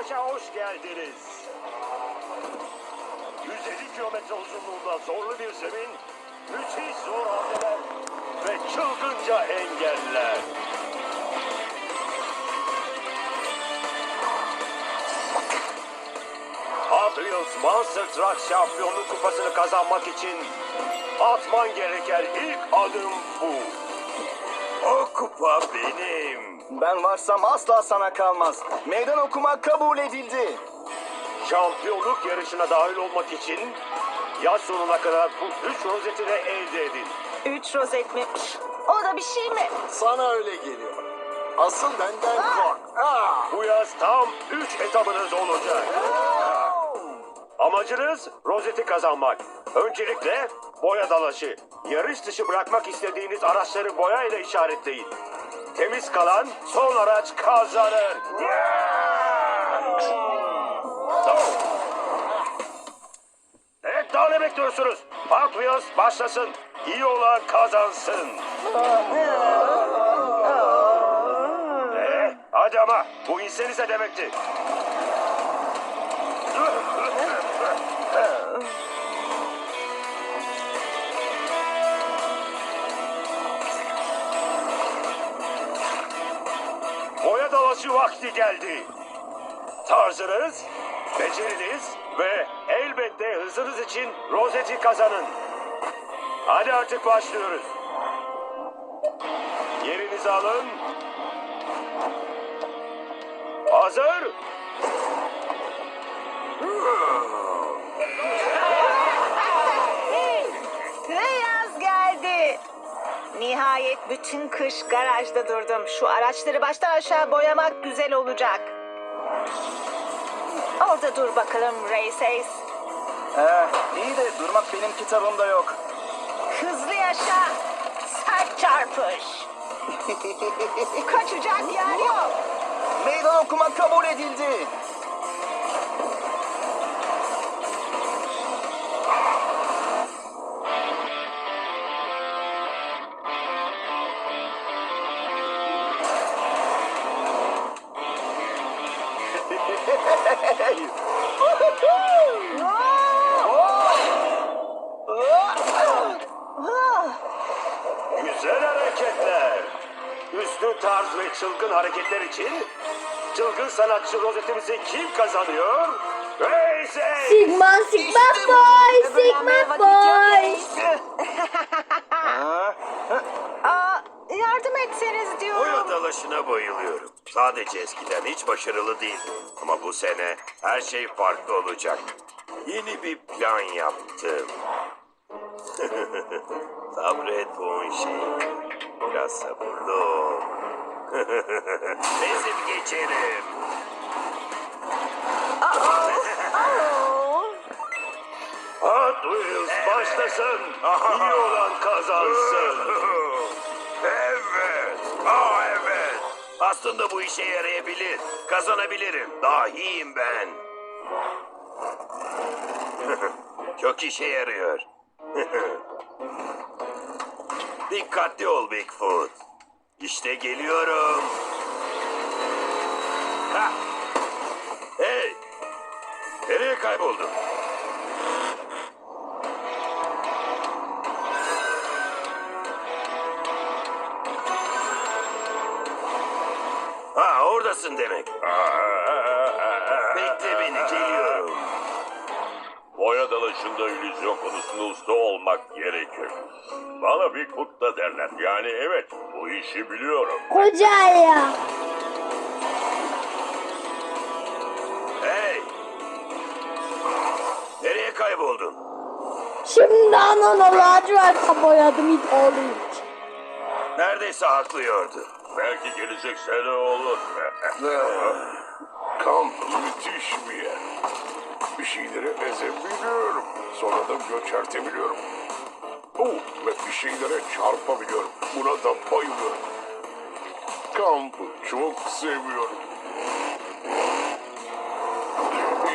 Savaş'a hoş geldiniz. 150 kilometre uzunluğunda zorlu bir zemin, müthiş zor hamleler ve çılgınca engeller. Wheels Monster Truck Şampiyonluk Kupası'nı kazanmak için atman gereken ilk adım bu. O kupa benim. Ben varsam asla sana kalmaz. Meydan okumak kabul edildi. Şampiyonluk yarışına dahil olmak için yaz sonuna kadar bu üç rozeti de elde edin. Üç rozet mi? O da bir şey mi? Sana öyle geliyor. Asıl benden kork. Ah! Bu yaz tam üç etabınız olacak. Amacınız rozeti kazanmak. Öncelikle boya dalaşı. Yarış dışı bırakmak istediğiniz araçları boya ile işaretleyin. Temiz kalan son araç kazanır. Evet daha ne bekliyorsunuz? Hot başlasın. İyi olan kazansın. Ee, hadi ama bu insenize demekti. Vakti geldi. Tarzınız, beceriniz ve elbette hızınız için rozeti kazanın. Hadi artık başlıyoruz. Yerinizi alın. Hazır. Nihayet bütün kış garajda durdum. Şu araçları baştan aşağı boyamak güzel olacak. Orada dur bakalım Race Ace. Eh, iyi de durmak benim kitabımda yok. Hızlı yaşa. Sert çarpış. Kaçacak yer yok. Meydan okumak kabul edildi. Güzel hareketler. Üstün tarz ve çılgın hareketler için çılgın sanatçı rozetimizi kim kazanıyor? Race Ace! Sigma Sigma Boy Sigma Boy. Etseniz diyorum. Boya dalaşına bayılıyorum. Sadece eskiden hiç başarılı değildim. Ama bu sene her şey farklı olacak. Yeni bir plan yaptım. Sabret Bonşi. Biraz sabırlı ol. Ezip geçerim. Oo. Hot Wheels başlasın. İyi olan kazansın. Aa evet. Aslında bu işe yarayabilir. Kazanabilirim. Dahiyim ben. Çok işe yarıyor. Dikkatli ol Bigfoot. İşte geliyorum. Ha. Hey. Nereye kayboldun? Ha oradasın demek. Bekle beni geliyorum. Boya dalışında illüzyon konusunda usta olmak gerekir. Bana Bigfoot da derler. Yani evet bu işi biliyorum. Koca ya. Hey. Nereye kayboldun? Şimdi anana lacivert boyadım it oğlum. Neredeyse haklıyordu. Belki gelecek sene olur. Kamp müthiş bir yer. Bir şeyleri ezebiliyorum. Sonra da göçertebiliyorum. Oh, ve bir şeylere çarpabiliyorum. Buna da bayılıyorum. Kampı çok seviyorum.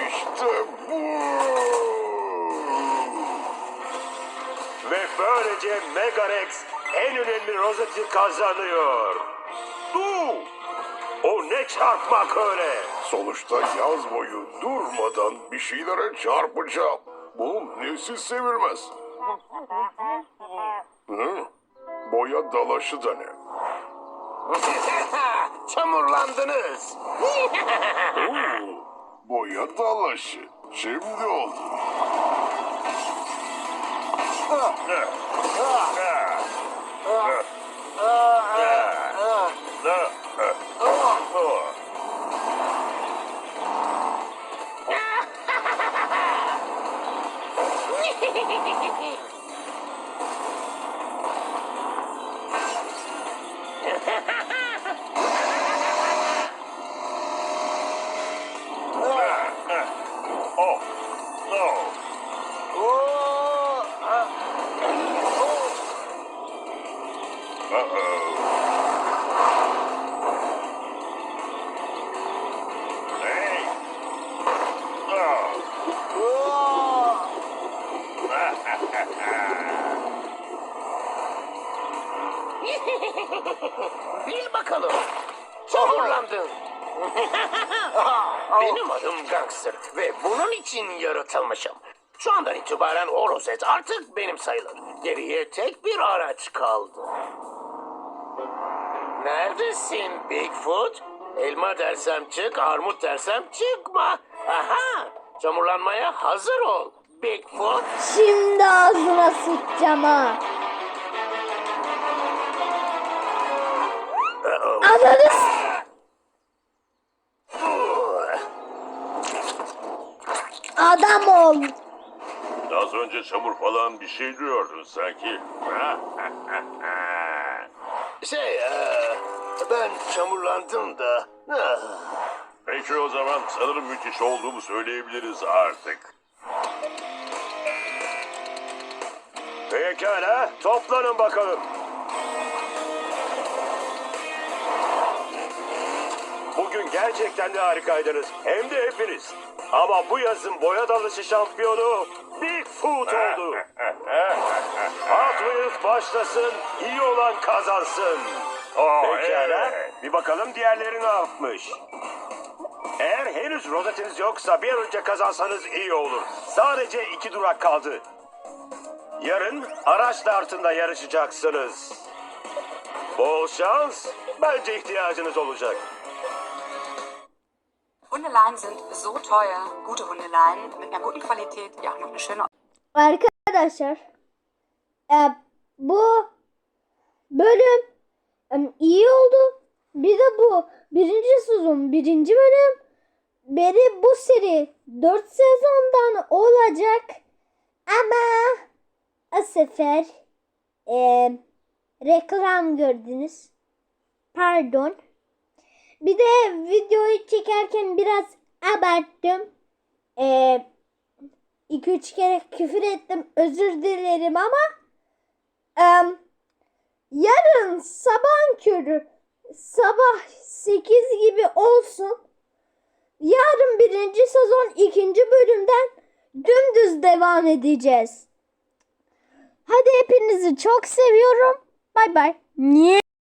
İşte bu. Ve böylece Megarex en önemli rozeti kazanıyor. Du! O ne çarpmak öyle? Sonuçta yaz boyu durmadan bir şeylere çarpacağım. Bu nesi sevilmez. Hı? Boya dalaşı da ne? Çamurlandınız. Oo, boya dalaşı. Şimdi oldu. Oh, Benim adım Gangster ve bunun için yaratılmışım. Şu andan itibaren o rozet artık benim sayılır. Geriye tek bir araç kaldı. Neredesin Bigfoot? Elma dersem çık, armut dersem çıkma. Aha! Çamurlanmaya hazır ol Bigfoot. Şimdi ağzına sıçacağım ha. Ananı s- Adam ol. Az önce çamur falan bir şey diyordun sanki. Şey, eee, ben çamurlandım da. Peki o zaman sanırım müthiş olduğumu söyleyebiliriz artık. Pekala, toplanın bakalım. Bugün gerçekten de harikaydınız. Hem de hepiniz. Ama bu yazın boya dalışı şampiyonu Bigfoot oldu. Hot başlasın, iyi olan kazansın. Oh, Pekala, evet. bir bakalım diğerleri ne yapmış. Eğer henüz rozetiniz yoksa bir an önce kazansanız iyi olur. Sadece iki durak kaldı. Yarın araç startında yarışacaksınız. Bol şans. Bence ihtiyacınız olacak. Hundeleien sind so teuer. Gute Hundeleien mit einer guten Qualität, ja, noch eine schöne Arkadaşlar e, bu bölüm e, iyi oldu. Bir de bu birinci sezon birinci bölüm. Beri bu seri 4 sezondan olacak. Ama o sefer e, reklam gördünüz. Pardon. Bir de videoyu çekerken biraz abarttım. Eee 2-3 kere küfür ettim. Özür dilerim ama em, yarın sabah körü sabah 8 gibi olsun. Yarın birinci sezon ikinci bölümden dümdüz devam edeceğiz. Hadi hepinizi çok seviyorum. Bay bay. Niye?